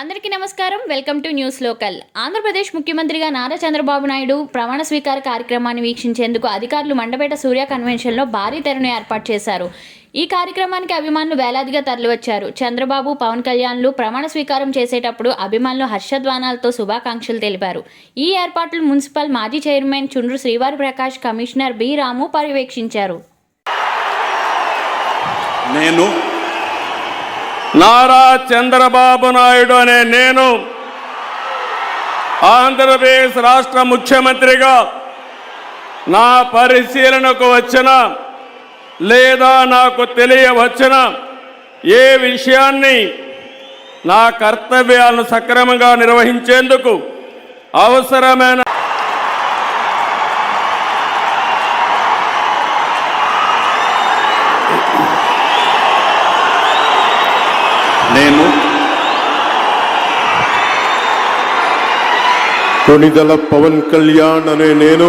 అందరికీ నమస్కారం. Welcome to news local. Andhra Pradesh ముఖ్యమంత్రిగా నారా చంద్రబాబు నాయుడు ప్రమాణ స్వీకార కార్యక్రమాన్ని వీక్షించేందుకు అధికారులు మండపేట సూర్య కన్వెన్షన్లో భారీ తెరను ఏర్పాటు చేశారు. ఈ కార్యక్రమానికి అభిమానులు వేలాదిగా తరలివచ్చారు. చంద్రబాబు పవన్ కళ్యాణ్లు ప్రమాణ స్వీకారం చేసేటప్పుడు అభిమానులు హర్షధ్వానాలతో శుభాకాంక్షలు తెలిపారు. ఈ ఏర్పాట్లు మున్సిపల్ మాజీ చైర్మన్ చుండ్రు శ్రీవారి ప్రకాష్ కమిషనర్ బి రాము పర్యవేక్షించారు. నేను నారా చంద్రబాబు నాయుడు అనే నేను ఆంధ్రప్రదేశ్ రాష్ట్ర ముఖ్యమంత్రిగా నా పరిశీలనకు వచ్చిన లేదా నాకు తెలియవచ్చిన ఏ విషయాన్ని నా కర్తవ్యాలను సక్రమంగా నిర్వహించేందుకు అవసరమైన నేను కొణిదల పవన్ కళ్యాణ్ అనే నేను